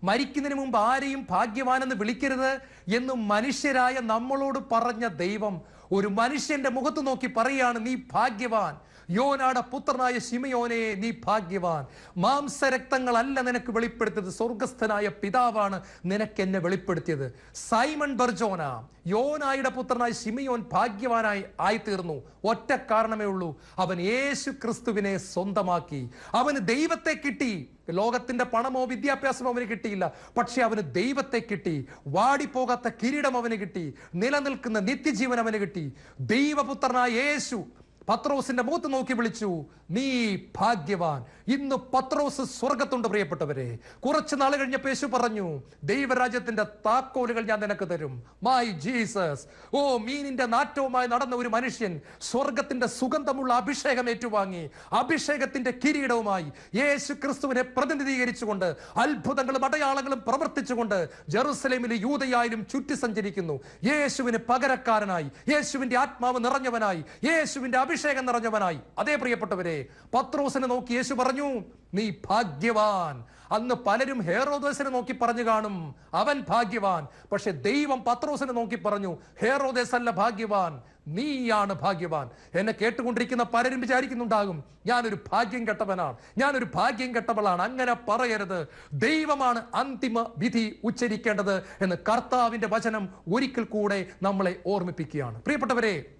മരിക്കുന്നതിന് മുമ്പ് ആരെയും ഭാഗ്യവാനെന്ന് വിളിക്കരുത് എന്ന് മനുഷ്യരായ നമ്മളോട് പറഞ്ഞ ദൈവം ഒരു മനുഷ്യന്റെ മുഖത്ത് നോക്കി പറയാണ് നീ ഭാഗ്യവാൻ. യോനാട പുത്രനായ ശിമയോനെ നീ ഭാഗ്യവാൻ. മാംസരക്തങ്ങളല്ല നിനക്ക് വെളിപ്പെടുത്തിയത്. സ്വർഗസ്ഥനായ പിതാവാണ് നിനക്ക് എന്നെ വെളിപ്പെടുത്തിയത്. സൈമൺ ബർജോന യോനായുടെ പുത്രനായ ശിമയോൻ ഭാഗ്യവാനായി ആയിത്തീർന്നു. ഒറ്റ കാരണമേ ഉള്ളൂ. അവൻ യേശു ക്രിസ്തുവിനെ സ്വന്തമാക്കി. അവന് ദൈവത്തെ കിട്ടി. ലോകത്തിന്റെ പണമോ വിദ്യാഭ്യാസമോ അവന് കിട്ടിയില്ല. പക്ഷെ അവന് ദൈവത്തെ കിട്ടി. വാടിപ്പോകാത്ത കിരീടം അവന് കിട്ടി. നിലനിൽക്കുന്ന നിത്യജീവൻ അവന് കിട്ടി. ദൈവപുത്രനായ യേശു പത്രോസിന്റെ മുഖത്ത് നോക്കി വിളിച്ചു നീ ഭാഗ്യവാൻ. ഇന്ന് പത്രോസ് സ്വർഗത്തുണ്ട് പ്രിയപ്പെട്ടവരെ. കുറച്ച് നാൾ കഴിഞ്ഞ പേശു പറഞ്ഞു ദൈവരാജ്യത്തിന്റെ താക്കോലുകൾ ഞാൻ നിനക്ക് തരും. മൈ ജീസസ് ഓ മീനിന്റെ നാറ്റവുമായി നടന്ന ഒരു മനുഷ്യൻ സ്വർഗത്തിന്റെ സുഗന്ധമുള്ള അഭിഷേകം ഏറ്റുവാങ്ങി അഭിഷേകത്തിന്റെ കിരീടവുമായി യേശു ക്രിസ്തുവിനെ പ്രതിനിധീകരിച്ചുകൊണ്ട് അത്ഭുതങ്ങളും അടയാളങ്ങളും പ്രവർത്തിച്ചുകൊണ്ട് ജെറുസലേമിലെ യൂതയായാലും ചുറ്റി സഞ്ചരിക്കുന്നു. യേശുവിന് പകരക്കാരനായി യേശുവിന്റെ ആത്മാവ് നിറഞ്ഞവനായി യേശുവിന്റെ അഭിഷേകം നിറഞ്ഞവനായി. അതേ പ്രിയപ്പെട്ടവരെ പത്രോസിനെ നോക്കി യേശു പറഞ്ഞു നീ ഭാഗ്യവാൻ. അന്ന് പലരും ഹേറോദേസിനെ നോക്കി പറഞ്ഞു കാണും അവൻ ഭാഗ്യവാൻ. പക്ഷെ ദൈവം പത്രോസിനെ നോക്കി പറഞ്ഞു ഹേറോദേസ് അല്ല ഭാഗ്യവാൻ നീയാണ് ഭാഗ്യവാൻ. എന്നെ കേട്ടുകൊണ്ടിരിക്കുന്ന പലരും വിചാരിക്കുന്നുണ്ടാകും ഞാനൊരു ഭാഗ്യം കെട്ടവനാണ് ഞാനൊരു ഭാഗ്യം കെട്ടവളാണ്. അങ്ങനെ പറയരുത്. ദൈവമാണ് അന്തിമ വിധി ഉച്ചരിക്കേണ്ടത് എന്ന് കർത്താവിന്റെ വചനം ഒരിക്കൽ കൂടെ നമ്മളെ ഓർമ്മിപ്പിക്കുകയാണ്. പ്രിയപ്പെട്ടവരെ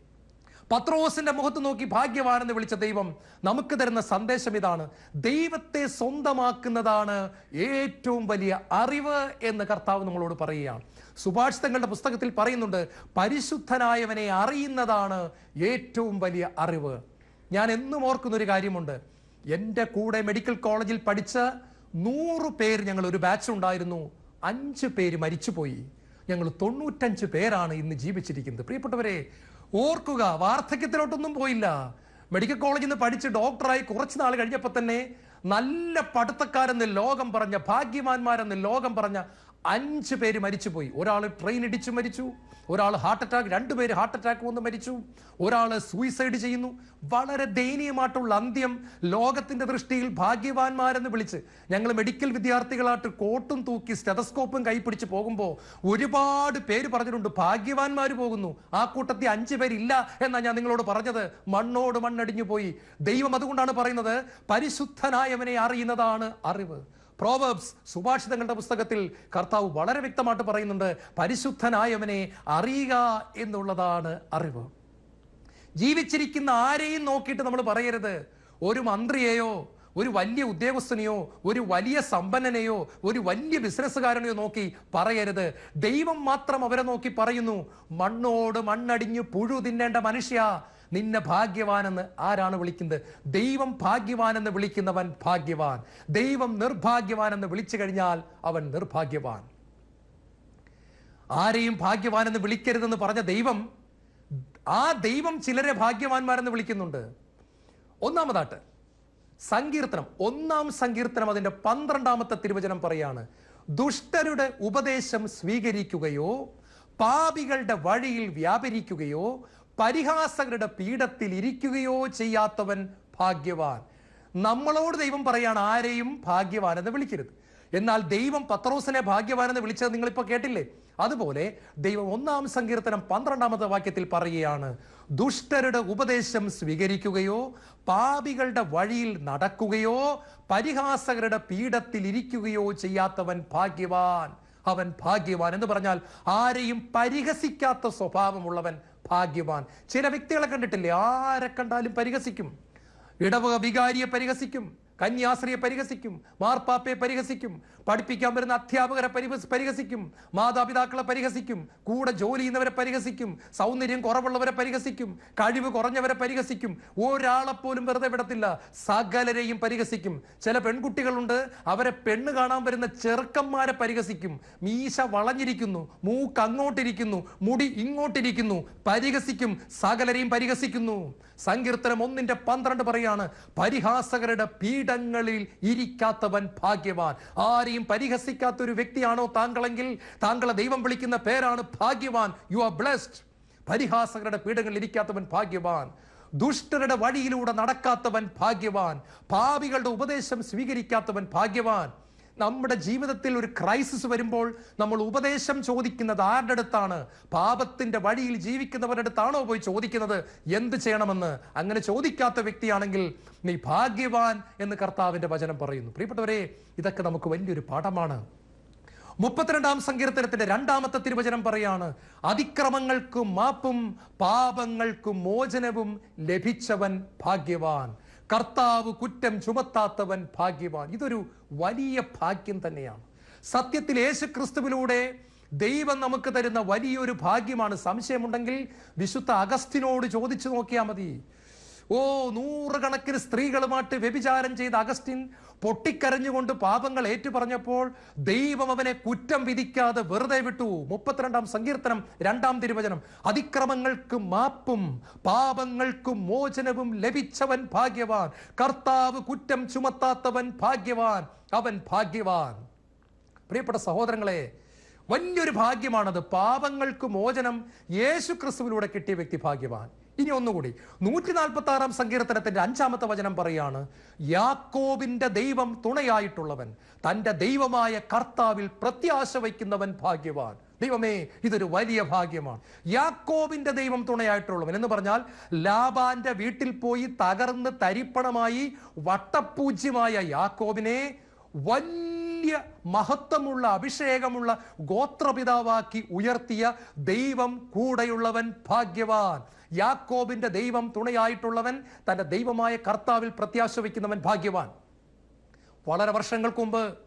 പത്രോസിന്റെ മുഖത്ത് നോക്കി ഭാഗ്യവാനെന്ന് വിളിച്ച ദൈവം നമുക്ക് തരുന്ന സന്ദേശം ഇതാണ്. ദൈവത്തെ സ്വന്തമാക്കുന്നതാണ് ഏറ്റവും വലിയ അറിവ് എന്ന് കർത്താവ് നമ്മളോട് പറയുകയാണ്. സുഭാഷിതങ്ങളുടെ പുസ്തകത്തിൽ പറയുന്നുണ്ട് പരിശുദ്ധനായവനെ അറിയുന്നതാണ് ഏറ്റവും വലിയ അറിവ്. ഞാൻ എന്നും ഓർക്കുന്നൊരു കാര്യമുണ്ട്. എന്റെ കൂടെ മെഡിക്കൽ കോളേജിൽ പഠിച്ച നൂറ് പേർ ഞങ്ങൾ ഒരു ബാച്ച് ഉണ്ടായിരുന്നു. അഞ്ച് പേര് മരിച്ചുപോയി. ഞങ്ങൾ തൊണ്ണൂറ്റഞ്ച് പേരാണ് ഇന്ന് ജീവിച്ചിരിക്കുന്നത്. പ്രിയപ്പെട്ടവരെ ഓർക്കുക വാർദ്ധക്യത്തിലോട്ടൊന്നും പോയില്ല. മെഡിക്കൽ കോളേജിൽ നിന്ന് പഠിച്ച് ഡോക്ടറായി കുറച്ച് നാൾ കഴിഞ്ഞപ്പോൾ തന്നെ നല്ല പഠിത്തക്കാരെന്ന് ലോകം പറഞ്ഞ ഭാഗ്യവാന്മാരെന്ന് ലോകം പറഞ്ഞ അഞ്ച് പേര് മരിച്ചുപോയി. ഒരാൾ ട്രെയിൻ ഇടിച്ച് മരിച്ചു. ഒരാൾ ഹാർട്ട് അറ്റാക്ക് രണ്ടുപേര് ഹാർട്ട് അറ്റാക്ക് വന്ന് മരിച്ചു. ഒരാൾ സൂയിസൈഡ് ചെയ്യുന്നു. വളരെ ദയനീയമായിട്ടുള്ള അന്ത്യം ലോകത്തിന്റെ ദൃഷ്ടിയിൽ ഭാഗ്യവാന്മാരെന്ന് വിളിച്ച് ഞങ്ങൾ മെഡിക്കൽ വിദ്യാർത്ഥികളായിട്ട് കോട്ടും തൂക്കി സ്റ്റെതസ്കോപ്പും കൈപ്പിടിച്ച് പോകുമ്പോൾ ഒരുപാട് പേര് പറഞ്ഞിട്ടുണ്ട് ഭാഗ്യവാന്മാർ പോകുന്നു. ആ കൂട്ടത്തിൽ അഞ്ച് പേരില്ല എന്നാണ് ഞാൻ നിങ്ങളോട് പറഞ്ഞത്. മണ്ണോട് മണ്ണടിഞ്ഞു പോയി ദൈവം അതുകൊണ്ടാണ് പറയുന്നത് പരിശുദ്ധനായവനെ അറിയുന്നതാണ് അറിവ്. പ്രോവേബ്സ് സുഭാഷിതങ്ങളുടെ പുസ്തകത്തിൽ കർത്താവ് വളരെ വ്യക്തമായിട്ട് പറയുന്നുണ്ട് പരിശുദ്ധനായവനെ അറിയുക എന്നുള്ളതാണ് അറിവ്. ജീവിച്ചിരിക്കുന്ന ആരെയും നോക്കിയിട്ട് നമ്മൾ പറയരുത്. ഒരു മന്ത്രിയെയോ ഒരു വലിയ ഉദ്യോഗസ്ഥനെയോ ഒരു വലിയ സമ്പന്നനെയോ ഒരു വലിയ ബിസിനസ്സുകാരനെയോ നോക്കി പറയരുത്. ദൈവം മാത്രം അവരെ നോക്കി പറയുന്നു മണ്ണോട് മണ്ണടിഞ്ഞു പുഴു തിന്നേണ്ട മനുഷ്യ നിന്നെ ഭാഗ്യവാനെന്ന് ആരാണ് വിളിക്കുന്നത്? ദൈവം ഭാഗ്യവാനെന്ന് വിളിക്കുന്നവൻ ഭാഗ്യവാൻ. ദൈവം നിർഭാഗ്യവാനെന്ന് വിളിച്ചു കഴിഞ്ഞാൽ അവൻ നിർഭാഗ്യവാൻ. ആരെയും ഭാഗ്യവാനെന്ന് വിളിക്കരുതെന്ന് പറഞ്ഞ ദൈവം ആ ദൈവം ചിലരെ ഭാഗ്യവാന്മാരെന്ന് വിളിക്കുന്നുണ്ട്. ഒന്നാമതായിട്ട് സങ്കീർത്തനം. ഒന്നാം സങ്കീർത്തനം അതിന്റെ പന്ത്രണ്ടാമത്തെ തിരുവചനം പറയാണ്. ദുഷ്ടരുടെ ഉപദേശം സ്വീകരിക്കുകയോ പാപികളുടെ വഴിയിൽ വ്യാപരിക്കുകയോ പരിഹാസകരുടെ പീഠത്തിൽ ഇരിക്കുകയോ ചെയ്യാത്തവൻ ഭാഗ്യവാൻ. നമ്മളോട് ദൈവം പറയാണ് ആരെയും ഭാഗ്യവാനെന്ന് വിളിക്കരുത്. എന്നാൽ ദൈവം പത്രോസിനെ ഭാഗ്യവാൻ എന്ന് വിളിച്ചത് നിങ്ങളിപ്പോൾ കേട്ടില്ലേ? അതുപോലെ ദൈവം ഒന്നാം സങ്കീർത്തനം പന്ത്രണ്ടാമത്തെ വാക്യത്തിൽ പറയുകയാണ് ദുഷ്ടരുടെ ഉപദേശം സ്വീകരിക്കുകയോ പാപികളുടെ വഴിയിൽ നടക്കുകയോ പരിഹാസകരുടെ പീഠത്തിൽ ഇരിക്കുകയോ ചെയ്യാത്തവൻ ഭാഗ്യവാൻ. അവൻ ഭാഗ്യവാൻ എന്ന് പറഞ്ഞാൽ ആരെയും പരിഹസിക്കാത്ത സ്വഭാവമുള്ളവൻ ഭാഗ്യവാൻ. ചില വ്യക്തികളെ കണ്ടിട്ടില്ലേ? ആരെ കണ്ടാലും പരിഹസിക്കും. ഇടവക വികാരിയെ പരിഹസിക്കും. കന്യാസ്ത്രീയെ പരിഹസിക്കും മാർപ്പാപ്പയെ പരിഹസിക്കും പഠിപ്പിക്കാൻ വരുന്ന അധ്യാപകരെ പരിഹസിക്കും മാതാപിതാക്കളെ പരിഹസിക്കും കൂടെ ജോലി ചെയ്യുന്നവരെ പരിഹസിക്കും സൗന്ദര്യം കുറവുള്ളവരെ പരിഹസിക്കും കഴിവ് കുറഞ്ഞവരെ പരിഹസിക്കും ഒരാളെ പോലും വെറുതെ വിടത്തില്ല സകലരെയും പരിഹസിക്കും. ചില പെൺകുട്ടികളുണ്ട് അവരെ പെണ്ണ് കാണാൻ വരുന്ന ചെറുക്കന്മാരെ പരിഹസിക്കും. മീശ വളഞ്ഞിരിക്കുന്നു മൂക്ക് അങ്ങോട്ടിരിക്കുന്നു മുടി ഇങ്ങോട്ടിരിക്കുന്നു പരിഹസിക്കും സകലരെയും പരിഹസിക്കുന്നു. സങ്കീർത്തനം ഒന്നിന്റെ പന്ത്രണ്ട് പറയാണ് പരിഹാസകരുടെ പീഠങ്ങളിൽ ഇരിക്കാത്തവൻ ഭാഗ്യവാൻ. ആരെയും പരിഹസിക്കാത്ത ഒരു വ്യക്തിയാണോ താങ്കളെങ്കിൽ താങ്കളെ ദൈവം വിളിക്കുന്ന പേരാണ് ഭാഗ്യവാൻ. യു ആർ ബ്ലെസ്ഡ് പരിഹാസകരുടെ പീഠങ്ങളിൽ ഇരിക്കാത്തവൻ ഭാഗ്യവാൻ. ദുഷ്ടരുടെ വഴിയിലൂടെ നടക്കാത്തവൻ ഭാഗ്യവാൻ. പാപികളുടെ ഉപദേശം സ്വീകരിക്കാത്തവൻ ഭാഗ്യവാൻ. നമ്മുടെ ജീവിതത്തിൽ ഒരു ക്രൈസിസ് വരുമ്പോൾ നമ്മൾ ഉപദേശം ചോദിക്കുന്നത് ആരുടെ അടുത്താണ്? പാപത്തിന്റെ വഴിയിൽ ജീവിക്കുന്നവരുടെ അടുത്താണോ പോയി ചോദിക്കുന്നത്? എന്ത് ചെയ്യണമെന്ന്? അങ്ങനെ ചോദിക്കാത്ത വ്യക്തിയാണെങ്കിൽ നീ ഭാഗ്യവാൻ എന്ന് കർത്താവിന്റെ വചനം പറയുന്നു. പ്രിയപ്പെട്ടവരെ ഇതൊക്കെ നമുക്ക് വലിയൊരു പാഠമാണ്. മുപ്പത്തിരണ്ടാം സങ്കീർത്തനത്തിന്റെ രണ്ടാമത്തെ തിരുവചനം പറയാണ് അതിക്രമങ്ങൾക്കും മാപ്പും പാപങ്ങൾക്കും മോചനവും ലഭിച്ചവൻ ഭാഗ്യവാൻ. കർത്താവ് കുറ്റം ചുമത്താത്തവൻ ഭാഗ്യവാൻ. ഇതൊരു വലിയ ഭാഗ്യം തന്നെയാണ്. സത്യത്തിൽ യേശു ക്രിസ്തുവിലൂടെ ദൈവം നമുക്ക് തരുന്ന വലിയൊരു ഭാഗ്യമാണ്. സംശയമുണ്ടെങ്കിൽ വിശുദ്ധ അഗസ്റ്റിനോട് ചോദിച്ചു നോക്കിയാൽ മതി. ഓ നൂറുകണക്കിന് സ്ത്രീകളുമായിട്ട് വ്യഭിചാരം ചെയ്ത അഗസ്റ്റിൻ പൊട്ടിക്കരഞ്ഞുകൊണ്ട് പാപങ്ങൾ ഏറ്റുപറഞ്ഞപ്പോൾ ദൈവം അവനെ കുറ്റം വിധിക്കാതെ വെറുതെ വിട്ടു. മുപ്പത്തിരണ്ടാം സങ്കീർത്തനം രണ്ടാം തിരുവചനം. അതിക്രമങ്ങൾക്ക് മാപ്പും പാപങ്ങൾക്കും മോചനവും ലഭിച്ചവൻ ഭാഗ്യവാൻ. കർത്താവ് കുറ്റം ചുമത്താത്തവൻ ഭാഗ്യവാൻ. അവൻ ഭാഗ്യവാൻ. പ്രിയപ്പെട്ട സഹോദരങ്ങളെ വലിയൊരു ഭാഗ്യമാണത്. പാപങ്ങൾക്ക് മോചനം യേശു ക്രിസ്തുവിലൂടെ കിട്ടിയ വ്യക്തി ഭാഗ്യവാൻ. ഇനി ഒന്നുകൂടി. നൂറ്റി നാൽപ്പത്തി ആറാം സങ്കീർത്തനത്തിന്റെ അഞ്ചാമത്തെ വചനം പറയാണ് യാക്കോബിന്റെ ദൈവം തുണയായിട്ടുള്ളവൻ തന്റെ ദൈവമായ കർത്താവിൽ പ്രത്യാശ വയ്ക്കുന്നവൻ ഭാഗ്യവാൻ. ദൈവമേ ഇതൊരു വലിയ ഭാഗ്യമാണ്. യാക്കോബിന്റെ ദൈവം തുണയായിട്ടുള്ളവൻ എന്ന് പറഞ്ഞാൽ ലാബാന്റെ വീട്ടിൽ പോയി തകർന്ന് തരിപ്പണമായി വട്ടപ്പൂജ്യമായ യാക്കോബിനെ വലിയ മഹത്വമുള്ള അഭിഷേകമുള്ള ഗോത്രപിതാവാക്കി ഉയർത്തിയ ദൈവം കൂടെയുള്ളവൻ ഭാഗ്യവാൻ. യാക്കോബിന്റെ ദൈവം തുണയായിട്ടുള്ളവൻ തന്റെ ദൈവമായ കർത്താവിൽ പ്രത്യാശ വയ്ക്കുന്നവൻ ഭാഗ്യവാൻ. വളരെ വർഷങ്ങൾക്ക് മുമ്പ്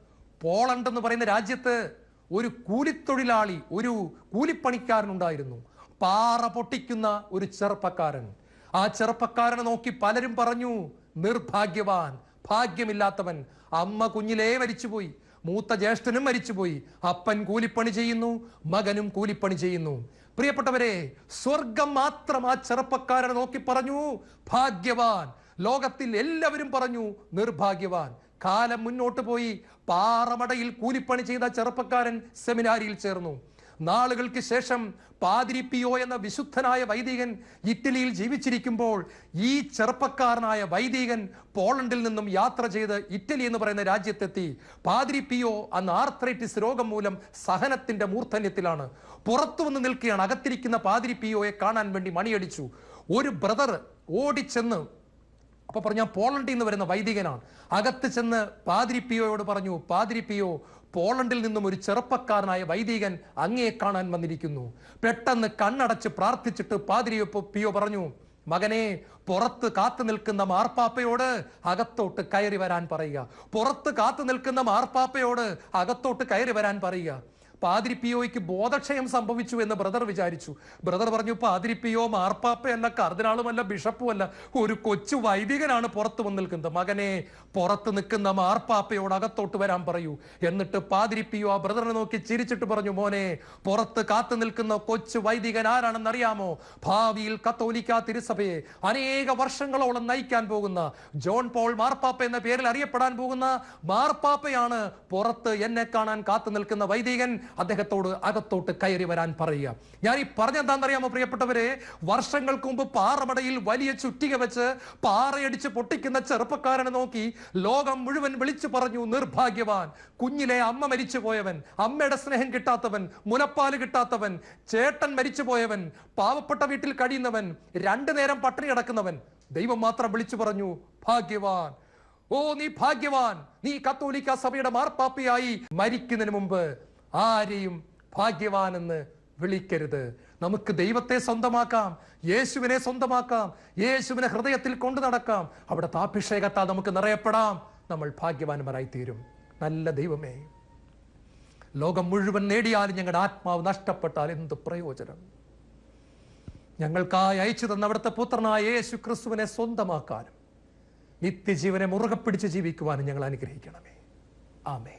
പോളണ്ട് എന്ന് പറയുന്ന രാജ്യത്ത് ഒരു കൂലിത്തൊഴിലാളി ഒരു കൂലിപ്പണിക്കാരൻ ഉണ്ടായിരുന്നു പാറ പൊട്ടിക്കുന്ന ഒരു ചെറുപ്പക്കാരൻ. ആ ചെറുപ്പക്കാരനെ നോക്കി പലരും പറഞ്ഞു നിർഭാഗ്യവാൻ. ഭാഗ്യമില്ലാത്തവൻ അമ്മ കുഞ്ഞിലേ മരിച്ചുപോയി മൂത്ത ജ്യേഷ്ഠനും മരിച്ചുപോയി അപ്പൻ കൂലിപ്പണി ചെയ്യുന്നു മകനും കൂലിപ്പണി ചെയ്യുന്നു. പ്രിയപ്പെട്ടവരെ സ്വർഗം മാത്രം ആ ചെറുപ്പക്കാരനെ നോക്കി പറഞ്ഞു ഭാഗ്യവാൻ. ലോകത്തിൽ എല്ലാവരും പറഞ്ഞു നിർഭാഗ്യവാൻ. കാലം മുന്നോട്ട് പോയി പാറമടയിൽ കൂലിപ്പണി ചെയ്ത ചെറുപ്പക്കാരൻ സെമിനാരിയിൽ ചേർന്നു. നാളുകൾക്ക് ശേഷം പാതിരിപ്പിയോ എന്ന വിശുദ്ധനായ വൈദികൻ ഇറ്റലിയിൽ ജീവിച്ചിരിക്കുമ്പോൾ ഈ ചെറുപ്പക്കാരനായ വൈദികൻ പോളണ്ടിൽ നിന്നും യാത്ര ചെയ്ത് ഇറ്റലി എന്ന് പറയുന്ന രാജ്യത്തെത്തി. പാതിരിപ്പിയോ അന്ന് ആർത്രൈറ്റിസ് രോഗം മൂലം സഹനത്തിന്റെ മൂർധന്യത്തിലാണ്. പുറത്തു വന്ന് നിൽക്കുകയാണ്. അകത്തിരിക്കുന്ന പാതിരിപ്പിയോയെ കാണാൻ വേണ്ടി മണിയടിച്ചു. ഒരു ബ്രദർ ഓടിച്ചെന്ന് അപ്പൊ പറഞ്ഞ പോളണ്ടിൽ നിന്ന് വരുന്ന വൈദികനാണ്. അകത്ത് ചെന്ന് പാതിരിപ്പിയോയോട് പറഞ്ഞു പാതിരി പിയോ പോളണ്ടിൽ നിന്നും ഒരു ചെറുപ്പക്കാരനായ വൈദികൻ അങ്ങയെ കാണാൻ വന്നിരിക്കുന്നു. പെട്ടെന്ന് കണ്ണടച്ച് പ്രാർത്ഥിച്ചിട്ട് പാതിരി പിയോ പറഞ്ഞു മകനെ പുറത്ത് കാത്തു നിൽക്കുന്ന മാർപ്പാപ്പയോട് അകത്തോട്ട് കയറി വരാൻ പറയുക. പുറത്ത് കാത്തു നിൽക്കുന്ന മാർപ്പാപ്പയോട് അകത്തോട്ട് കയറി വരാൻ പറയുക. പാതിരി പിയോയ്ക്ക് ബോധക്ഷയം സംഭവിച്ചു എന്ന് ബ്രദർ വിചാരിച്ചു. ബ്രദർ പറഞ്ഞു പാതിരി പിയോ മാർപ്പാപ്പയല്ല കർദിനാളുമല്ല ബിഷപ്പുമല്ല ഒരു കൊച്ചു വൈദികനാണ് പുറത്തു വന്ന് നിൽക്കുന്നത്. മകനെ പുറത്ത് നിൽക്കുന്ന മാർപ്പാപ്പയോട് അകത്തോട്ട് വരാൻ പറയൂ. എന്നിട്ട് പാതിരി പിയോ ആ ബ്രദറിനെ നോക്കി ചിരിച്ചിട്ട് പറഞ്ഞു മോനെ പുറത്ത് കാത്തു നിൽക്കുന്ന കൊച്ചു വൈദികൻ ആരാണെന്ന് അറിയാമോ ഭാവിയിൽ കത്തോലിക്ക തിരുസഭയെ അനേക വർഷങ്ങളോളം നയിക്കാൻ പോകുന്ന ജോൺ പോൾ മാർപ്പാപ്പ എന്ന പേരിൽ അറിയപ്പെടാൻ പോകുന്ന മാർപ്പാപ്പയാണ് പുറത്ത് എന്നെ കാണാൻ കാത്തു നിൽക്കുന്ന വൈദികൻ. അദ്ദേഹത്തോട് അകത്തോട്ട് കയറി വരാൻ പറയുക. ഞാൻ ഈ പറഞ്ഞെന്താണെന്നറിയാമോ പ്രിയപ്പെട്ടവരെ? വർഷങ്ങൾക്ക് മുമ്പ് പാറമടയിൽ വലിയ ചുറ്റിക വെച്ച് പാറയടിച്ച് പൊട്ടിക്കുന്ന ചെറുപ്പക്കാരനെ നോക്കി ലോകം മുഴുവൻ വിളിച്ചു പറഞ്ഞു നിർഭാഗ്യവാൻ. കുഞ്ഞിലെ അമ്മ മരിച്ചു പോയവൻ അമ്മയുടെ സ്നേഹം കിട്ടാത്തവൻ മുലപ്പാൽ കിട്ടാത്തവൻ ചേട്ടൻ മരിച്ചു പോയവൻ പാവപ്പെട്ട വീട്ടിൽ കഴിയുന്നവൻ രണ്ടു നേരം പട്ടിണി കിടക്കുന്നവൻ. ദൈവം മാത്രം വിളിച്ചു പറഞ്ഞു ഭാഗ്യവാൻ. ഓ നീ ഭാഗ്യവാൻ. നീ കത്തോലിക്ക സഭയുടെ മാർപ്പാപ്പയായി മരിക്കുന്നതിന് മുമ്പ് ആരെയും ഭാഗ്യവാനെന്ന് വിളിക്കരുത്. നമുക്ക് ദൈവത്തെ സ്വന്തമാക്കാം യേശുവിനെ സ്വന്തമാക്കാം യേശുവിനെ ഹൃദയത്തിൽ കൊണ്ടു നടക്കാം. അവിടെ താഭിഷേകത്താൽ നമുക്ക് നിറയപ്പെടാം. നമ്മൾ ഭാഗ്യവാന്മാരായി തീരും നല്ല ദൈവമേ. ലോകം മുഴുവൻ നേടിയാലും ഞങ്ങളുടെ ആത്മാവ് നഷ്ടപ്പെട്ടാൽ എന്ത് പ്രയോജനം? ഞങ്ങൾക്കായി അയച്ചു തന്ന അവിടുത്തെ പുത്രനായ യേശു ക്രിസ്തുവിനെ സ്വന്തമാക്കാനും നിത്യജീവനെ മുറുകെ പിടിച്ച് ജീവിക്കുവാനും ഞങ്ങൾ അനുഗ്രഹിക്കണമേ. ആമേ